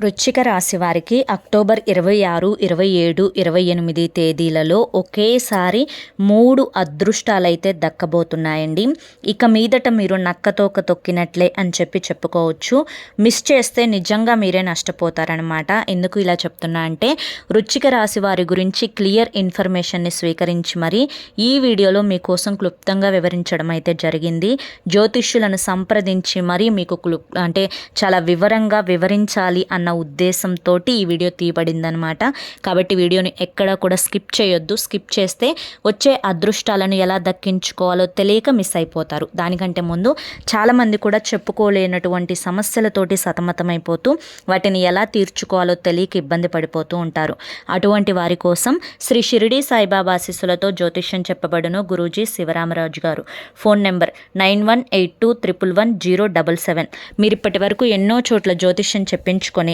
వృశ్చిక రాశి వారికి అక్టోబర్ ఇరవై ఆరు ఇరవై ఏడు ఇరవై ఎనిమిది తేదీలలో ఒకేసారి మూడు అదృష్టాలైతే దక్కబోతున్నాయండి. ఇక మీదట మీరు నక్కతోక తొక్కినట్లే అని చెప్పి చెప్పుకోవచ్చు. మిస్ చేస్తే నిజంగా మీరే నష్టపోతారనమాట ఎందుకు ఇలా చెప్తున్నా అంటే వృశ్చిక రాశి వారి గురించి క్లియర్ ఇన్ఫర్మేషన్ని స్వీకరించి మరి ఈ వీడియోలో మీకోసం క్లుప్తంగా వివరించడం అయితే జరిగింది. జ్యోతిష్యులను సంప్రదించి మరి మీకు క్లు అంటే చాలా వివరంగా వివరించాలి అన్న ఉద్దేశంతో ఈ వీడియో తీయబడిందనమాట కాబట్టి వీడియోని ఎక్కడ కూడా స్కిప్ చేయొద్దు. స్కిప్ చేస్తే వచ్చే అదృష్టాలను ఎలా దక్కించుకోవాలో తెలియక మిస్ అయిపోతారు. దానికంటే ముందు చాలామంది కూడా చెప్పుకోలేనటువంటి సమస్యలతోటి సతమతమైపోతూ వాటిని ఎలా తీర్చుకోవాలో తెలియక ఇబ్బంది పడిపోతూ ఉంటారు. అటువంటి వారి కోసం శ్రీ షిరిడి సాయిబాబా ఆశీస్సులతో జ్యోతిష్యం చెప్పబడును గురూజీ శివరామరాజు గారు. Phone number nine one eight two triple one zero double seven. మీరు ఇప్పటి వరకు ఎన్నో చోట్ల జ్యోతిష్యం చెప్పించుకొని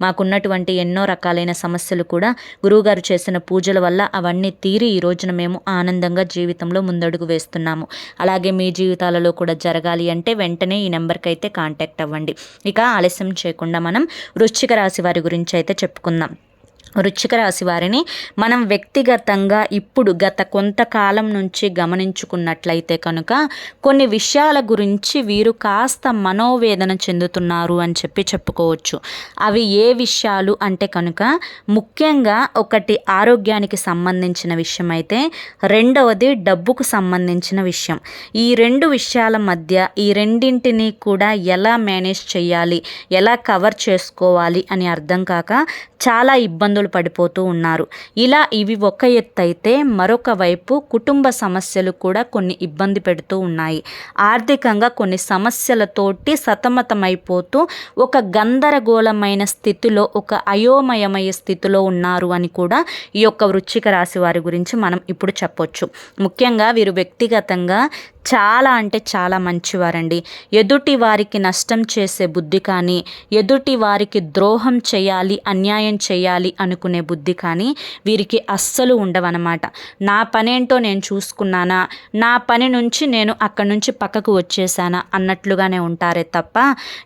మాకున్నటువంటి ఎన్నో రకాలైన సమస్యలు కూడా గురువుగారు చేసిన పూజల వల్ల అవన్నీ తీరి ఈ రోజున మేము ఆనందంగా జీవితంలో ముందడుగు వేస్తున్నాము. అలాగే మీ జీవితాలలో కూడా జరగాలి అంటే వెంటనే ఈ నెంబర్కి అయితే కాంటాక్ట్ అవ్వండి. ఇక ఆలస్యం చేయకుండా మనం వృశ్చిక రాశి వారి గురించి అయితే చెప్పుకుందాం. వృచ్చిక రాశి వారిని మనం వ్యక్తిగతంగా ఇప్పుడు గత కొంతకాలం నుంచి గమనించుకున్నట్లయితే కనుక కొన్ని విషయాల గురించి వీరు కాస్త మనోవేదన చెందుతున్నారు అని చెప్పి చెప్పుకోవచ్చు. అవి ఏ విషయాలు అంటే కనుక ముఖ్యంగా ఒకటి ఆరోగ్యానికి సంబంధించిన విషయం అయితే రెండవది డబ్బుకు సంబంధించిన విషయం. ఈ రెండు విషయాల మధ్య ఈ రెండింటిని కూడా ఎలా మేనేజ్ చేయాలి ఎలా కవర్ చేసుకోవాలి అని అర్థం కాక చాలా ఇబ్బందులు పడిపోతూ ఉన్నారు. ఇలా ఇవి ఒక ఎత్తు అయితే మరొక వైపు కుటుంబ సమస్యలు కూడా కొన్ని ఇబ్బంది పెడుతూ ఉన్నాయి. ఆర్థికంగా కొన్ని సమస్యలతోటి సతమతమైపోతూ ఒక గందరగోళమైన స్థితిలో ఒక అయోమయమయ స్థితిలో ఉన్నారు అని కూడా ఈ యొక్క వృచ్చిక రాశి వారి గురించి మనం ఇప్పుడు చెప్పొచ్చు. ముఖ్యంగా వీరు వ్యక్తిగతంగా చాలా అంటే చాలా మంచివారండి. ఎదుటి వారికి నష్టం చేసే బుద్ధి కానీ ఎదుటి వారికి ద్రోహం చేయాలి అన్యాయం చేయాలి అనుకునే బుద్ధి కానీ వీరికి అస్సలు ఉండవన్నమాట. నా పనేంటో నేను చూసుకున్నానా? నా పని నుంచి నేను అక్కడి నుంచి పక్కకు వచ్చేసానా అన్నట్లుగానే ఉంటారే తప్ప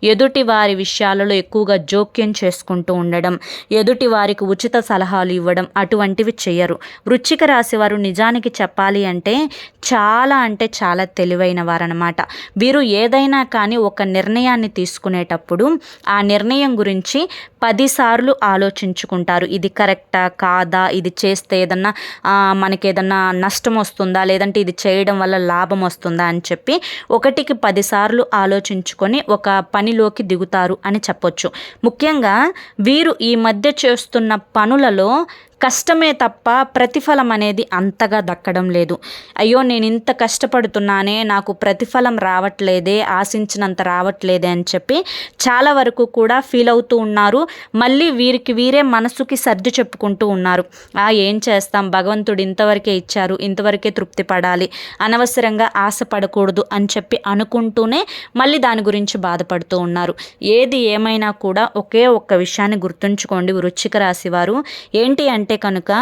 ఎదుటి వారి విషయాలలో ఎక్కువగా జోక్యం చేసుకుంటూ ఉండడం ఎదుటి వారికి ఉచిత సలహాలు ఇవ్వడం అటువంటివి చేయరు వృచ్చిక రాశి వారు నిజానికి చెప్పాలి అంటే చాలా అంటే చాలా తెలివైన వారనమాట వీరు ఏదైనా కానీ ఒక నిర్ణయాన్ని తీసుకునేటప్పుడు ఆ నిర్ణయం గురించి పదిసార్లు ఆలోచించుకుంటారు. ఇది కరెక్టా కాదా ఇది చేస్తే ఏదన్నా మనకి ఏదన్నా నష్టం వస్తుందా లేదంటే ఇది చేయడం వల్ల లాభం వస్తుందా అని చెప్పి ఒకటికి పదిసార్లు ఆలోచించుకొని ఒక పనిలోకి దిగుతారు అని చెప్పొచ్చు. ముఖ్యంగా వీరు ఈ మధ్య చేస్తున్న పనులలో కష్టమే తప్ప ప్రతిఫలం అనేది అంతగా దక్కడం లేదు. అయ్యో నేను ఇంత కష్టపడుతున్నానే నాకు ప్రతిఫలం రావట్లేదే ఆశించినంత రావట్లేదే అని చెప్పి చాలా వరకు కూడా ఫీల్ అవుతూ ఉన్నారు. మళ్ళీ వీరికి వీరే మనసుకి సర్ది చెప్పుకుంటూ ఉన్నారు. ఆ ఏం చేస్తాం? భగవంతుడు ఇంతవరకే ఇచ్చారు ఇంతవరకే తృప్తి పడాలి అనవసరంగా ఆశపడకూడదు అని చెప్పి అనుకుంటూనే మళ్ళీ దాని గురించి బాధపడుతూ ఉన్నారు. ఏది ఏమైనా కూడా ఒకే ఒక్క విషయాన్ని గుర్తుంచుకోండి వృచ్చిక రాశి వారు. ఏంటి అంటే అంటే కనుక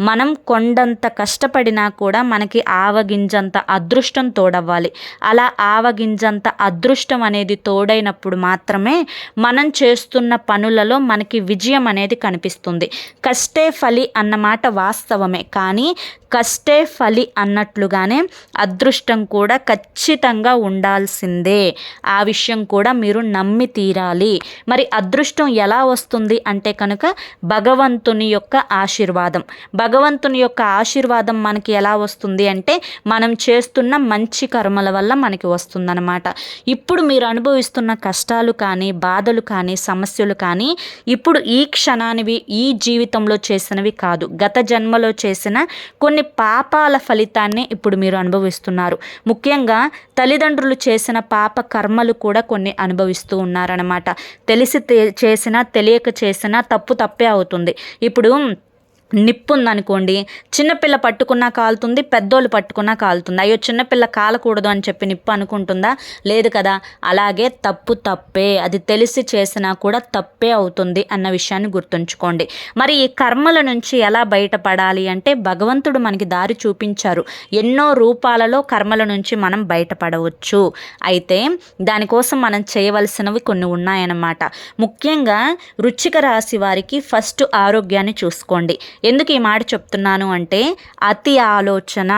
మనం కొండంత కష్టపడినా కూడా మనకి ఆవగింజంత అదృష్టం తోడవ్వాలి. అలా ఆవగింజంత అదృష్టం అనేది తోడైనప్పుడు మాత్రమే మనం చేస్తున్న పనులలో మనకి విజయం అనేది కనిపిస్తుంది. కష్టే ఫలి అన్నమాట వాస్తవమే. కానీ కష్టే ఫలి అన్నట్లుగానే అదృష్టం కూడా ఖచ్చితంగా ఉండాల్సిందే. ఆ విషయం కూడా మీరు నమ్మి తీరాలి. మరి అదృష్టం ఎలా వస్తుంది అంటే కనుక భగవంతుని యొక్క ఆశ ఆశీర్వాదం. భగవంతుని యొక్క ఆశీర్వాదం మనకి ఎలా వస్తుంది అంటే మనం చేస్తున్న మంచి కర్మల వల్ల మనకి వస్తుందన్నమాట. ఇప్పుడు మీరు అనుభవిస్తున్న కష్టాలు కానీ బాధలు కానీ సమస్యలు కానీ ఇప్పుడు ఈ క్షణానివి ఈ జీవితంలో చేసినవి కాదు. గత జన్మలో చేసిన కొన్ని పాపాల ఫలితాన్ని ఇప్పుడు మీరు అనుభవిస్తున్నారు. ముఖ్యంగా తల్లిదండ్రులు చేసిన పాప కర్మలు కూడా కొన్ని అనుభవిస్తూ ఉన్నారనమాట తెలిసి చేసినా తెలియక చేసినా తప్పు తప్పే అవుతుంది. ఇప్పుడు నిప్పు ఉందనుకోండి చిన్నపిల్ల పట్టుకున్నా కాలుతుంది పెద్దోళ్ళు పట్టుకున్నా కాలుతుంది. అయ్యో చిన్నపిల్ల కాలకూడదు అని చెప్పి నిప్పు అనుకుంటుందా? లేదు కదా. అలాగే తప్పు తప్పే. అది తెలిసి చేసినా కూడా తప్పే అవుతుంది అన్న విషయాన్ని గుర్తుంచుకోండి. మరి ఈ కర్మల నుంచి ఎలా బయటపడాలి అంటే భగవంతుడు మనకి దారి చూపించారు. ఎన్నో రూపాలలో కర్మల నుంచి మనం బయటపడవచ్చు. అయితే దానికోసం మనం చేయవలసినవి కొన్ని ఉన్నాయన్నమాట. ముఖ్యంగా రుచిక రాశి వారికి ఫస్ట్ ఆరోగ్యాన్ని చూసుకోండి. ఎందుకు ఈ మాట చెప్తున్నాను అంటే అతి ఆలోచన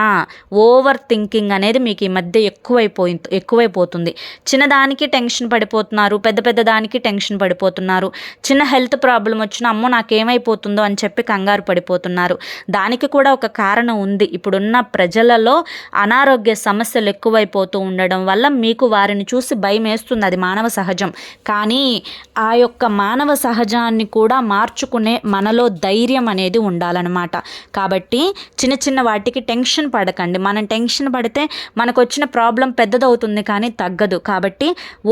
ఓవర్ థింకింగ్ అనేది మీకు ఈ మధ్య ఎక్కువైపోయి ఎక్కువైపోతుంది. చిన్నదానికి టెన్షన్ పడిపోతున్నారు పెద్ద పెద్ద దానికి టెన్షన్ పడిపోతున్నారు. చిన్న హెల్త్ ప్రాబ్లం వచ్చిన అమ్మో నాకేమైపోతుందో అని చెప్పి కంగారు పడిపోతున్నారు. దానికి కూడా ఒక కారణం ఉంది. ఇప్పుడున్న ప్రజలలో అనారోగ్య సమస్యలు ఎక్కువైపోతూ ఉండడం వల్ల మీకు వారిని చూసి భయం వేస్తుంది. అది మానవ సహజం. కానీ ఆ యొక్క మానవ సహజాన్ని కూడా మార్చుకునే మనలో ధైర్యం అనేది ఉండాలన్నమాట. కాబట్టి చిన్న చిన్న వాటికి టెన్షన్ పడకండి. మనం టెన్షన్ పడితే మనకు వచ్చిన ప్రాబ్లం పెద్దదవుతుంది కానీ తగ్గదు. కాబట్టి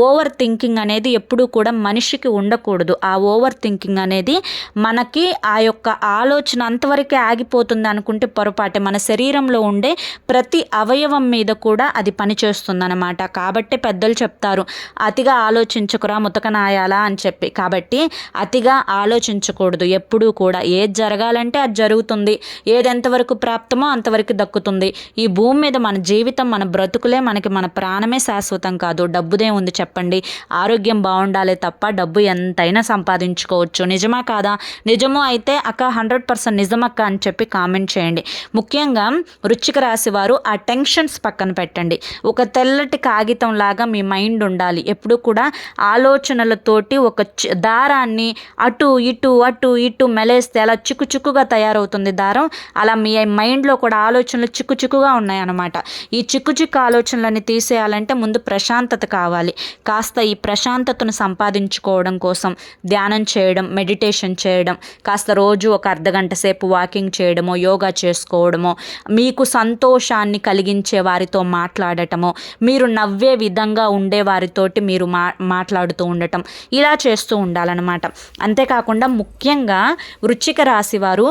ఓవర్ థింకింగ్ అనేది ఎప్పుడూ కూడా మనిషికి ఉండకూడదు. ఆ ఓవర్ థింకింగ్ అనేది మనకి ఆ యొక్క ఆలోచన అంతవరకే ఆగిపోతుంది అనుకుంటే పొరపాటే. మన శరీరంలో ఉండే ప్రతి అవయవం మీద కూడా అది పనిచేస్తుందన్నమాట. కాబట్టి పెద్దలు చెప్తారు అతిగా ఆలోచించకురా ముతకనాయాలా అని చెప్పి. కాబట్టి అతిగా ఆలోచించకూడదు. ఎప్పుడూ కూడా ఏది జరగాలంటే అంటే అది జరుగుతుంది. ఏది ఎంతవరకు ప్రాప్తమో అంతవరకు దక్కుతుంది. ఈ భూమి మీద మన జీవితం మన బ్రతుకులే మనకి మన ప్రాణమే శాశ్వతం కాదు. డబ్బుదే ఉంది చెప్పండి. ఆరోగ్యం బాగుండాలి తప్ప డబ్బు ఎంతైనా సంపాదించుకోవచ్చు. నిజమా కాదా? నిజమో అయితే అక్క హండ్రెడ్ పర్సెంట్ నిజమక్క అని చెప్పి కామెంట్ చేయండి. ముఖ్యంగా వృచ్చిక రాశి వారు ఆ టెన్షన్స్ పక్కన పెట్టండి. ఒక తెల్లటి కాగితం లాగా మీ మైండ్ ఉండాలి. ఎప్పుడు కూడా ఆలోచనలతోటి ఒక దారాన్ని అటు ఇటు అటు ఇటు మెలేస్తే అలా చిక్కు చిక్కుగా తయారవుతుంది దారం. అలా మీ మైండ్లో కూడా ఆలోచనలు చిక్కు చిక్కుగా ఉన్నాయన్నమాట. ఈ చిక్కు చిక్కు ఆలోచనలని తీసేయాలంటే ముందు ప్రశాంతత కావాలి. కాస్త ఈ ప్రశాంతతను సంపాదించుకోవడం కోసం ధ్యానం చేయడం మెడిటేషన్ చేయడం కాస్త రోజు ఒక అర్ధగంట సేపు వాకింగ్ చేయడమో యోగా చేసుకోవడమో మీకు సంతోషాన్ని కలిగించే వారితో మాట్లాడటమో మీరు నవ్వే విధంగా ఉండే వారితోటి మీరు మా మాట్లాడుతూ ఉండటం ఇలా చేస్తూ ఉండాలన్నమాట. అంతేకాకుండా ముఖ్యంగా వృచ్చిక రాశి వారు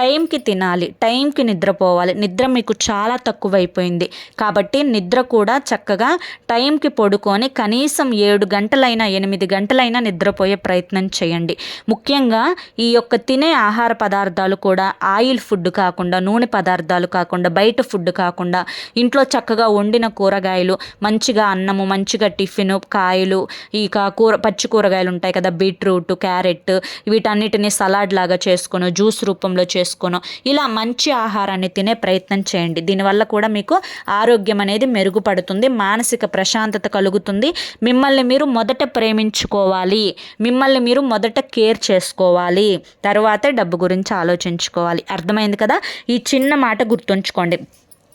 టైంకి తినాలి టైంకి నిద్రపోవాలి. నిద్ర మీకు చాలా తక్కువైపోయింది. కాబట్టి నిద్ర కూడా చక్కగా టైంకి పడుకొని కనీసం ఏడు గంటలైనా ఎనిమిది గంటలైనా నిద్రపోయే ప్రయత్నం చేయండి. ముఖ్యంగా ఈ యొక్క తినే ఆహార పదార్థాలు కూడా ఆయిల్ ఫుడ్ కాకుండా నూనె పదార్థాలు కాకుండా బయట ఫుడ్ కాకుండా ఇంట్లో చక్కగా వండిన కూరగాయలు మంచిగా అన్నము మంచిగా టిఫిన్ కాయలు ఇక కూర పచ్చి కూరగాయలు ఉంటాయి కదా బీట్రూట్ క్యారెట్ వీటన్నిటిని సలాడ్ లాగా చేసుకొని జ్యూస్ రూపంలో చేసుకొని చేసుకోను. ఇలా మంచి ఆహారాన్ని తినే ప్రయత్నం చేయండి. దీనివల్ల కూడా మీకు ఆరోగ్యం అనేది మెరుగుపడుతుంది మానసిక ప్రశాంతత కలుగుతుంది. మిమ్మల్ని మీరు మొదట ప్రేమించుకోవాలి. మిమ్మల్ని మీరు మొదట కేర్ చేసుకోవాలి. తర్వాత డబ్బు గురించి ఆలోచించుకోవాలి. అర్థమైంది కదా? ఈ చిన్న మాట గుర్తుంచుకోండి.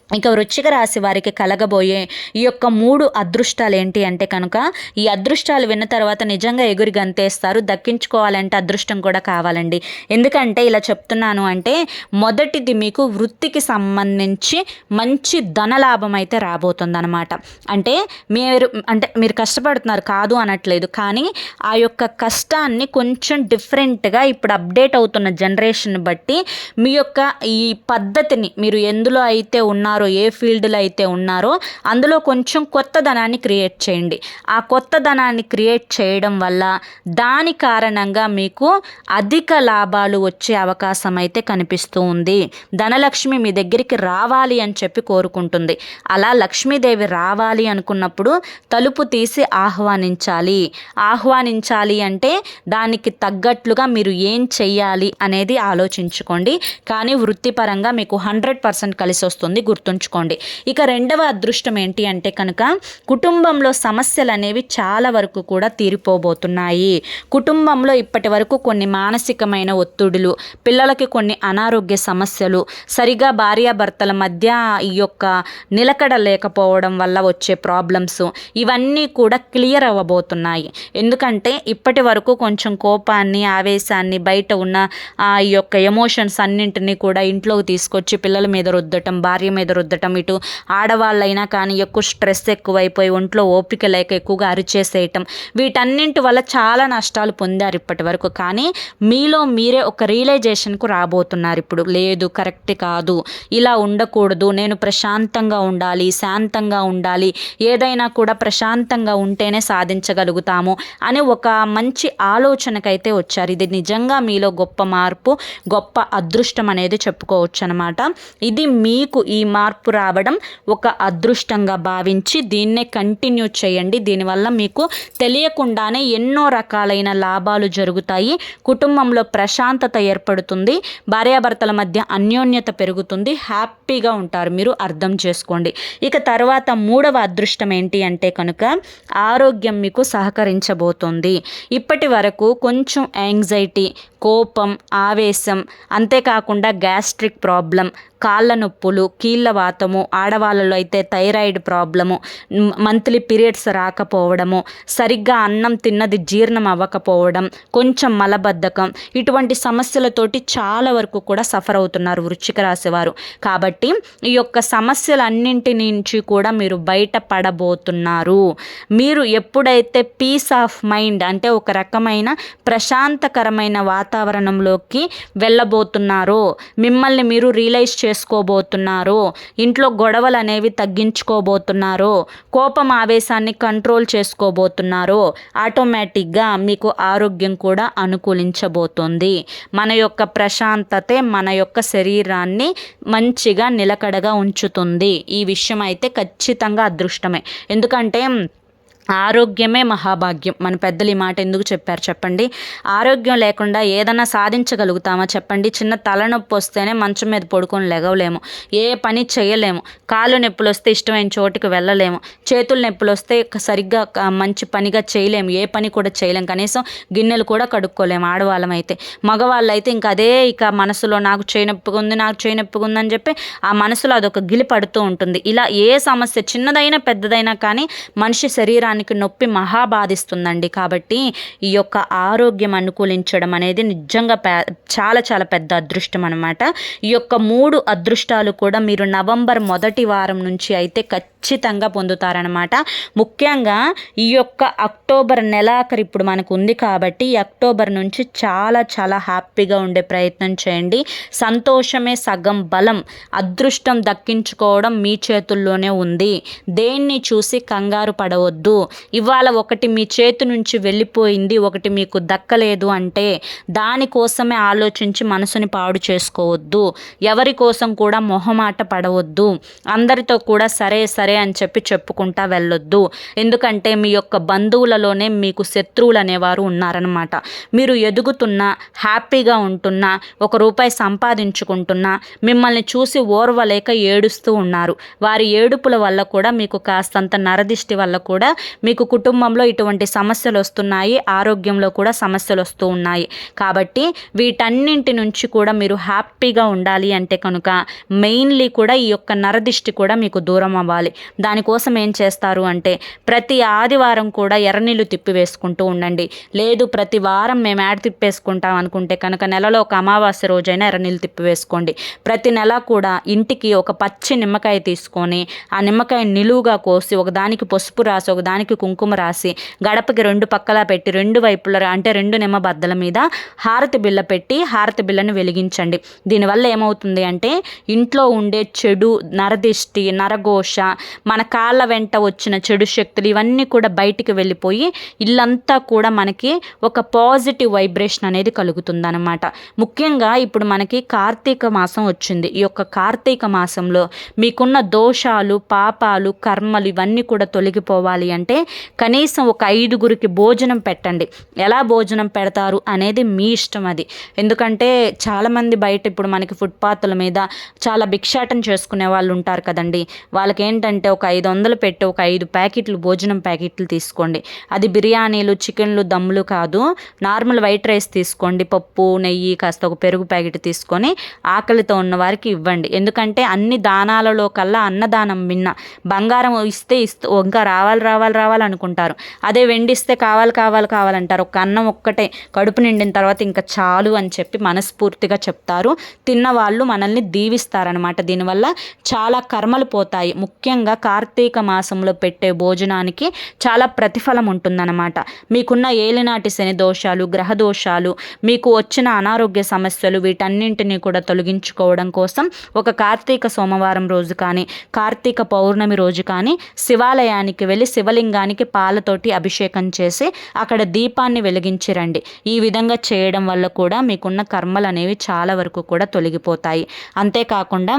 ఇక వృచ్చిక రాశి వారికి కలగబోయే ఈ యొక్క మూడు అదృష్టాలు ఏంటి అంటే కనుక ఈ అదృష్టాలు విన్న తర్వాత నిజంగా ఎగురి గంతేస్తారు దక్కించుకోవాలంటే అదృష్టం కూడా కావాలండి. ఎందుకంటే ఇలా చెప్తున్నాను అంటే మొదటిది మీకు వృత్తికి సంబంధించి మంచి ధనలాభం అయితే రాబోతుంది అనమాట అంటే మీరు అంటే మీరు కష్టపడుతున్నారు కాదు అనట్లేదు కానీ ఆ యొక్క కష్టాన్ని కొంచెం డిఫరెంట్గా ఇప్పుడు అప్డేట్ అవుతున్న జనరేషన్ బట్టి మీ యొక్క ఈ పద్ధతిని మీరు ఎందులో అయితే ఉన్నారు ఉన్నారో ఏ ఫీల్డ్లో అయితే ఉన్నారో అందులో కొంచెం కొత్తదనాన్ని క్రియేట్ చేయండి. ఆ కొత్తదనాన్ని క్రియేట్ చేయడం వల్ల దాని కారణంగా మీకు అధిక లాభాలు వచ్చే అవకాశం అయితే కనిపిస్తూ ఉంది. ధనలక్ష్మి మీ దగ్గరికి రావాలి అని చెప్పి కోరుకుంటుంది. అలా లక్ష్మీదేవి రావాలి అనుకున్నప్పుడు తలుపు తీసి ఆహ్వానించాలి. ఆహ్వానించాలి అంటే దానికి తగ్గట్లుగా మీరు ఏం చెయ్యాలి అనేది ఆలోచించుకోండి. కానీ వృత్తిపరంగా మీకు హండ్రెడ్ పర్సెంట్ కలిసి వస్తుంది గుర్తు గుర్తుంచుకోండి. ఇక రెండవ అదృష్టం ఏంటి అంటే కనుక కుటుంబంలో సమస్యలు అనేవి చాలా వరకు కూడా తీరిపోబోతున్నాయి. కుటుంబంలో ఇప్పటి వరకు కొన్ని మానసికమైన ఒత్తిడులు పిల్లలకి కొన్ని అనారోగ్య సమస్యలు సరిగా భార్యాభర్తల మధ్య ఈ యొక్క నిలకడ లేకపోవడం వల్ల వచ్చే ప్రాబ్లమ్స్ ఇవన్నీ కూడా క్లియర్ అవ్వబోతున్నాయి. ఎందుకంటే ఇప్పటి వరకు కొంచెం కోపాన్ని ఆవేశాన్ని బయట ఉన్న ఆ యొక్క ఎమోషన్స్ అన్నింటినీ కూడా ఇంట్లోకి తీసుకొచ్చి పిల్లల మీద రుద్దటం భార్య మీద రుద్దటం. ఇటు ఆడవాళ్ళైనా కానీ ఎక్కువ స్ట్రెస్ ఎక్కువైపోయి ఒంట్లో ఓపిక లేక ఎక్కువగా అరిచేసేయటం. వీటన్నింటి వల్ల చాలా నష్టాలు పొందారు ఇప్పటి వరకు కానీ మీలో మీరే ఒక రియలైజేషన్కు రాబోతున్నారు ఇప్పుడు. లేదు కరెక్ట్ కాదు. ఇలా ఉండకూడదు. నేను ప్రశాంతంగా ఉండాలి శాంతంగా ఉండాలి. ఏదైనా కూడా ప్రశాంతంగా ఉంటేనే సాధించగలుగుతాము అని ఒక మంచి ఆలోచనకైతే వచ్చారు. ఇది నిజంగా మీలో గొప్ప మార్పు గొప్ప అదృష్టం అనేది చెప్పుకోవచ్చు అనమాట ఇది మీకు ఈ మా మార్పు రావడం ఒక అదృష్టంగా భావించి దీన్నే కంటిన్యూ చేయండి. దీనివల్ల మీకు తెలియకుండానే ఎన్నో రకాలైన లాభాలు జరుగుతాయి. కుటుంబంలో ప్రశాంతత ఏర్పడుతుంది. భార్యాభర్తల మధ్య అన్యోన్యత పెరుగుతుంది. హ్యాపీగా ఉంటారు. మీరు అర్థం చేసుకోండి. ఇక తర్వాత మూడవ అదృష్టం ఏంటి అంటే కనుక ఆరోగ్యం మీకు సహకరించబోతుంది. ఇప్పటి వరకు కొంచెం యాంగ్జైటీ కోపం ఆవేశం అంతేకాకుండా గ్యాస్ట్రిక్ ప్రాబ్లం కాళ్ళ నొప్పులు కీళ్ళ వాతము ఆడవాళ్ళలో అయితే థైరాయిడ్ ప్రాబ్లము మంత్లీ పీరియడ్స్ రాకపోవడము సరిగ్గా అన్నం తిన్నది జీర్ణం అవ్వకపోవడం కొంచెం మలబద్ధకం ఇటువంటి సమస్యలతోటి చాలా వరకు కూడా సఫర్ అవుతున్నారు వృశ్చిక రాశి వారు. కాబట్టి ఈ యొక్క సమస్యలన్నింటి నుంచి కూడా మీరు బయటపడబోతున్నారు మీరు ఎప్పుడైతే పీస్ ఆఫ్ మైండ్ అంటే ఒక రకమైన ప్రశాంతకరమైన వాతావరణంలోకి వెళ్ళబోతున్నారు. మిమ్మల్ని మీరు రియలైజ్ చేసుకోబోతున్నారు. ఇంట్లో గొడవలు అనేవి తగ్గించుకోబోతున్నారు. కోపం ఆవేశాన్ని కంట్రోల్ చేసుకోబోతున్నారు. ఆటోమేటిక్గా మీకు ఆరోగ్యం కూడా అనుకూలించబోతుంది. మన యొక్క ప్రశాంతతే మన యొక్క శరీరాన్ని మంచిగా నిలకడగా ఉంచుతుంది. ఈ విషయం అయితే ఖచ్చితంగా అదృష్టమే. ఎందుకంటే ఆరోగ్యమే మహాభాగ్యం. మన పెద్దలు ఈ మాట ఎందుకు చెప్పారు చెప్పండి? ఆరోగ్యం లేకుండా ఏదన్నా సాధించగలుగుతామా చెప్పండి? చిన్న తలనొప్పి వస్తేనే మంచం మీద పడుకొని లెగవలేము. ఏ పని చేయలేము. కాళ్ళు నొప్పులు వస్తే ఇష్టమైన చోటుకి వెళ్ళలేము. చేతులు నొప్పులు వస్తే సరిగ్గా మంచి పనిగా చేయలేము. ఏ పని కూడా చేయలేము. కనీసం గిన్నెలు కూడా కడుక్కోలేము ఆడవాళ్ళం అయితే మగవాళ్ళు అయితే ఇంకా అదే ఇక మనసులో నాకు చేయనొప్పిగా ఉంది నాకు చేయనొప్పిగా ఉందని చెప్పి ఆ మనసులో అదొక గిలి పడుతూ ఉంటుంది. ఇలా ఏ సమస్య చిన్నదైనా పెద్దదైనా కానీ మనిషి శరీరాన్ని శరీరానికి నొప్పి మహాబాధిస్తుందండి కాబట్టి ఈ యొక్క ఆరోగ్యం అనుకూలించడం అనేది నిజంగా చాలా చాలా పెద్ద అదృష్టం అనమాట ఈ యొక్క మూడు అదృష్టాలు కూడా మీరు నవంబర్ మొదటి వారం నుంచి అయితే ఖచ్చితంగా పొందుతారనమాట ముఖ్యంగా ఈ యొక్క అక్టోబర్ నెలాఖరు ఇప్పుడు మనకు ఉంది కాబట్టి అక్టోబర్ నుంచి చాలా చాలా హ్యాపీగా ఉండే ప్రయత్నం చేయండి. సంతోషమే సగం బలం. అదృష్టం దక్కించుకోవడం మీ చేతుల్లోనే ఉంది. దేన్ని చూసి కంగారు పడవద్దు. ఇవాళ ఒకటి మీ చేతి నుంచి వెళ్ళిపోయింది ఒకటి మీకు దక్కలేదు అంటే దానికోసమే ఆలోచించి మనసుని పాడు చేసుకోవద్దు. ఎవరి కోసం కూడా మొహమాట పడవద్దు. అందరితో కూడా సరే సరే అని చెప్పి చెప్పుకుంటా వెళ్ళొద్దు. ఎందుకంటే మీ యొక్క బంధువులలోనే మీకు శత్రువులు అనేవారు ఉన్నారనమాట మీరు ఎదుగుతున్నా హ్యాపీగా ఉంటున్నా ఒక రూపాయి సంపాదించుకుంటున్నా మిమ్మల్ని చూసి ఓర్వలేక ఏడుస్తూ ఉన్నారు. వారి ఏడుపుల వల్ల కూడా మీకు కాస్తంత నరదిష్టి వల్ల కూడా మీకు కుటుంబంలో ఇటువంటి సమస్యలు వస్తున్నాయి ఆరోగ్యంలో కూడా సమస్యలు వస్తూ ఉన్నాయి. కాబట్టి వీటన్నింటి నుంచి కూడా మీరు హ్యాపీగా ఉండాలి అంటే కనుక మెయిన్లీ కూడా ఈ యొక్క నరదిష్టి కూడా మీకు దూరం అవ్వాలి. దానికోసం ఏం చేస్తారు అంటే ప్రతి ఆదివారం కూడా ఎర్రనీళ్ళు తిప్పి వేసుకుంటూ ఉండండి. లేదు ప్రతి వారం మేము యాడ్ తిప్పేసుకుంటాం అనుకుంటే కనుక నెలలో ఒక అమావాస్య రోజైనా ఎర్రనీళ్ళు తిప్పి వేసుకోండి ప్రతి నెల కూడా ఇంటికి ఒక పచ్చి నిమ్మకాయ తీసుకొని ఆ నిమ్మకాయ నిలువుగా కోసి ఒకదానికి పసుపు రాసి ఒకదానికి దానికి కుంకుమ రాసి గడపకి రెండు పక్కలా పెట్టి రెండు వైపుల అంటే రెండు నిమ్మ బద్దల మీద హారతి బిళ్ళ పెట్టి హారతి బిళ్ళను వెలిగించండి. దీనివల్ల ఏమవుతుంది అంటే ఇంట్లో ఉండే చెడు నరదిష్టి నరఘోష మన కాళ్ళ వెంట వచ్చిన చెడు శక్తులు ఇవన్నీ కూడా బయటికి వెళ్ళిపోయి ఇల్లంతా కూడా మనకి ఒక పాజిటివ్ వైబ్రేషన్ అనేది కలుగుతుంది అనమాట ముఖ్యంగా ఇప్పుడు మనకి కార్తీక మాసం వచ్చింది. ఈ యొక్క కార్తీక మాసంలో మీకున్న దోషాలు పాపాలు కర్మలు ఇవన్నీ కూడా తొలగిపోవాలి అంటే అంటే కనీసం ఒక ఐదుగురికి భోజనం పెట్టండి. ఎలా భోజనం పెడతారు అనేది మీ ఇష్టం అది. ఎందుకంటే చాలామంది బయట ఇప్పుడు మనకి ఫుట్పాత్ల మీద చాలా భిక్షాటం చేసుకునే వాళ్ళు ఉంటారు కదండి. వాళ్ళకి ఏంటంటే ఒక ఐదు వందలు పెట్టి ఒక ఐదు ప్యాకెట్లు భోజనం ప్యాకెట్లు తీసుకోండి. అది బిర్యానీలు చికెన్లు దమ్ములు కాదు. నార్మల్ వైట్ రైస్ తీసుకోండి. పప్పు నెయ్యి కాస్త ఒక పెరుగు ప్యాకెట్ తీసుకొని ఆకలితో ఉన్న వారికి ఇవ్వండి. ఎందుకంటే అన్ని దానాలలో కల్లా అన్నదానం మిన్న బంగారం ఇస్తే ఇస్తూ ఇంకా రావాలి రావాలి కావాలనుకుంటారు. అదే వెండిస్తే కావాలి కావాలి కావాలంటారు ఒక అన్నం ఒక్కటే కడుపు నిండిన తర్వాత ఇంకా చాలు అని చెప్పి మనస్ఫూర్తిగా చెప్తారు. తిన్న వాళ్ళు మనల్ని దీవిస్తారనమాట దీనివల్ల చాలా కర్మలు పోతాయి. ముఖ్యంగా కార్తీక మాసంలో పెట్టే భోజనానికి చాలా ప్రతిఫలం ఉంటుందన్నమాట. మీకున్న ఏలినాటి శని దోషాలు గ్రహ దోషాలు మీకు వచ్చిన అనారోగ్య సమస్యలు వీటన్నింటినీ కూడా తొలగించుకోవడం కోసం ఒక కార్తీక సోమవారం రోజు కానీ కార్తీక పౌర్ణమి రోజు కానీ శివాలయానికి వెళ్ళి శివలింగ శివలింగానికి పాలతోటి అభిషేకం చేసి అక్కడ దీపాన్ని వెలిగించి రండి. ఈ విధంగా చేయడం వల్ల కూడా మీకున్న కర్మలు అనేవి చాలా వరకు కూడా తొలగిపోతాయి. అంతేకాకుండా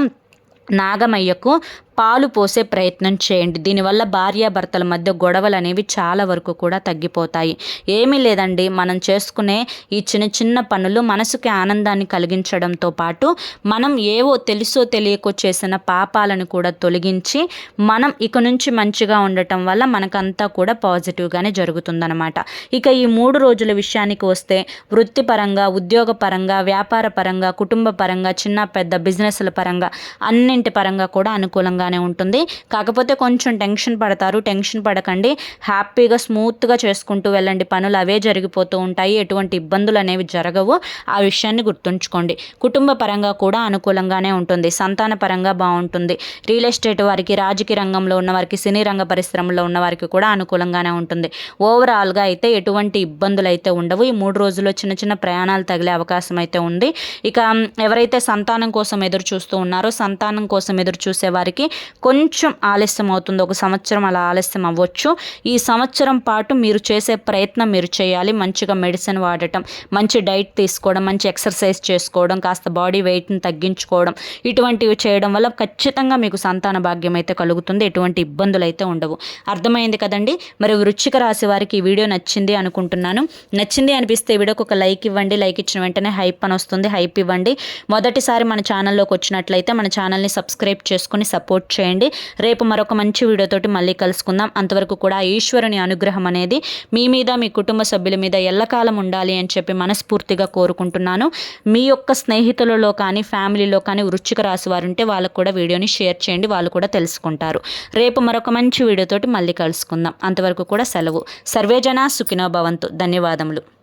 నాగమయ్యకు పాలు పోసే ప్రయత్నం చేయండి. దీనివల్ల భార్యాభర్తల మధ్య గొడవలు అనేవి చాలా వరకు కూడా తగ్గిపోతాయి. ఏమీ లేదండి. మనం చేసుకునే ఈ చిన్న చిన్న పనులు మనసుకి ఆనందాన్ని కలిగించడంతో పాటు మనం ఏవో తెలుసో తెలియకో చేసిన పాపాలను కూడా తొలగించి మనం ఇక నుంచి మంచిగా ఉండటం వల్ల మనకంతా కూడా పాజిటివ్గానే జరుగుతుందనమాట ఇక ఈ మూడు రోజుల విషయానికి వస్తే వృత్తిపరంగా ఉద్యోగపరంగా వ్యాపార పరంగా కుటుంబ పరంగా చిన్న పెద్ద బిజినెస్ల పరంగా అన్నింటి పరంగా కూడా అనుకూలంగా బాగానే ఉంటుంది. కాకపోతే కొంచెం టెన్షన్ పడతారు. టెన్షన్ పడకండి. హ్యాపీగా స్మూత్గా చేసుకుంటూ వెళ్ళండి. పనులు అవే జరిగిపోతూ ఉంటాయి. ఎటువంటి ఇబ్బందులు అనేవి జరగవు. ఆ విషయాన్ని గుర్తుంచుకోండి. కుటుంబ పరంగా కూడా అనుకూలంగానే ఉంటుంది. సంతాన పరంగా బాగుంటుంది. రియల్ ఎస్టేట్ వారికి రాజకీయ రంగంలో ఉన్న వారికి సినీ రంగ పరిశ్రమలో ఉన్న వారికి కూడా అనుకూలంగానే ఉంటుంది. ఓవరాల్గా అయితే ఎటువంటి ఇబ్బందులు అయితే ఉండవు. ఈ మూడు రోజుల్లో చిన్న చిన్న ప్రయాణాలు తగిలే అవకాశం అయితే ఉంది. ఇక ఎవరైతే సంతానం కోసం ఎదురు చూస్తూ ఉన్నారో సంతానం కోసం ఎదురు చూసే వారికి కొంచెం ఆలస్యం అవుతుంది. ఒక సంవత్సరం అలా ఆలస్యం అవ్వచ్చు. ఈ సంవత్సరం పాటు మీరు చేసే ప్రయత్నం మీరు చేయాలి. మంచిగా మెడిసిన్ వాడటం మంచి డైట్ తీసుకోవడం మంచి ఎక్సర్సైజ్ చేసుకోవడం కాస్త బాడీ వెయిట్ని తగ్గించుకోవడం ఇటువంటివి చేయడం వల్ల ఖచ్చితంగా మీకు సంతాన భాగ్యం అయితే కలుగుతుంది. ఎటువంటి ఇబ్బందులు అయితే ఉండవు. అర్థమైంది కదండి? మరి వృచ్చిక రాశి వారికి ఈ వీడియో నచ్చింది అనుకుంటున్నాను. నచ్చింది అనిపిస్తే వీడియోకి ఒక లైక్ ఇవ్వండి. లైక్ ఇచ్చిన వెంటనే హైప్ అని వస్తుంది. హైప్ ఇవ్వండి. మొదటిసారి మన ఛానల్లోకి వచ్చినట్లయితే మన ఛానల్ని సబ్స్క్రైబ్ చేసుకుని సపోర్ట్ చేయండి. రేపు మరొక మంచి వీడియోతోటి మళ్ళీ కలుసుకుందాం. అంతవరకు కూడా ఈశ్వరుని అనుగ్రహం అనేది మీ మీద మీ కుటుంబ సభ్యుల మీద ఎల్లకాలం ఉండాలి అని చెప్పి మనస్ఫూర్తిగా కోరుకుంటున్నాను. మీ యొక్క స్నేహితులలో కానీ ఫ్యామిలీలో కానీ వృచ్చిక రాసి వారు ఉంటే వాళ్ళకు కూడా వీడియోని షేర్ చేయండి. వాళ్ళు కూడా తెలుసుకుంటారు. రేపు మరొక మంచి వీడియోతోటి మళ్ళీ కలుసుకుందాం. అంతవరకు కూడా సెలవు. సర్వేజన సుఖినో భవంతు. ధన్యవాదములు.